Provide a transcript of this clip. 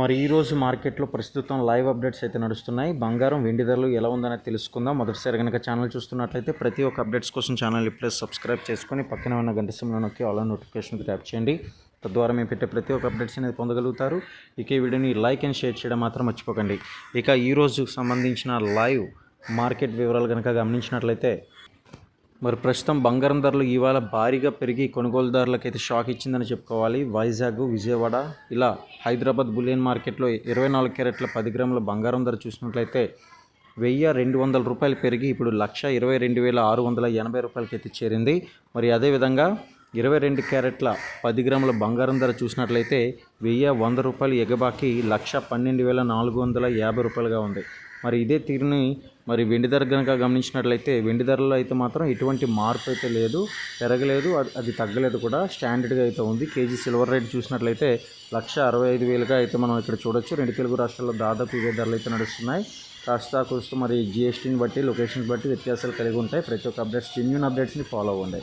మరి ఈరోజు మార్కెట్లో ప్రస్తుతం లైవ్ అప్డేట్స్ అయితే నడుస్తున్నాయి. బంగారం వెండి ధరలు ఎలా ఉందనేది తెలుసుకుందాం. మొదటిసారి కనుక ఛానల్ చూస్తున్నట్లయితే ప్రతి ఒక్క అప్డేట్స్ కోసం ఛానల్ ఇప్పుడే సబ్స్క్రైబ్ చేసుకొని పక్కన ఉన్న గంట సమయంలో నొక్కి ఆల్ నోటిఫికేషన్ ట్యాప్ చేయండి. తద్వారా మేము పెట్టే ప్రతి ఒక్క అప్డేట్స్ అనేది పొందగలుగుతారు. ఇక ఈ వీడియోని లైక్ అండ్ షేర్ చేయడం మాత్రం మర్చిపోకండి. ఇక ఈరోజు సంబంధించిన లైవ్ మార్కెట్ వివరాలు కనుక గమనించినట్లయితే మరి ప్రస్తుతం బంగారం ధరలు ఇవాళ భారీగా పెరిగి కొనుగోలుదారులకైతే షాక్ ఇచ్చిందని చెప్పుకోవాలి. వైజాగ్ విజయవాడ ఇలా హైదరాబాద్ బులియన్ మార్కెట్లో ఇరవై నాలుగు క్యారెట్ల పది గ్రాముల బంగారం ధర చూసినట్లయితే వెయ్యి రెండు వందల రూపాయలు పెరిగి ఇప్పుడు లక్ష ఇరవై రెండు వేల ఆరు వందల ఎనభై రూపాయలకి అయితే చేరింది. మరి అదేవిధంగా ఇరవై రెండు క్యారెట్ల పది గ్రాముల బంగారం ధర చూసినట్లయితే వెయ్యి వంద రూపాయలు ఎగబాకి లక్ష పన్నెండు వేల నాలుగు వందల యాభై రూపాయలుగా ఉంది. మరి ఇదే తీరుని మరి వెండి ధర కనుక గమనించినట్లయితే వెండి ధరలో అయితే మాత్రం ఎటువంటి మార్పు అయితే లేదు పెరగలేదు అది- తగ్గలేదు కూడా. స్టాండర్డ్గా అయితే ఉంది. కేజీ సిల్వర్ రేట్ చూసినట్లయితే లక్ష అరవై ఐదు వేలుగా అయితే మనం ఇక్కడ చూడొచ్చు. రెండు తెలుగు రాష్ట్రాల్లో దాదాపు ఇవే ధరలు అయితే నడుస్తున్నాయి. కాస్త కూస్తూ మరి జిఎస్టీని బట్టి లొకేషన్ బట్టి వ్యత్యాసాలు కలిగి ఉంటాయి. ప్రతి ఒక్క అప్డేట్స్ జెన్యున్ అప్డేట్స్ని ఫాలో అవ్వండి.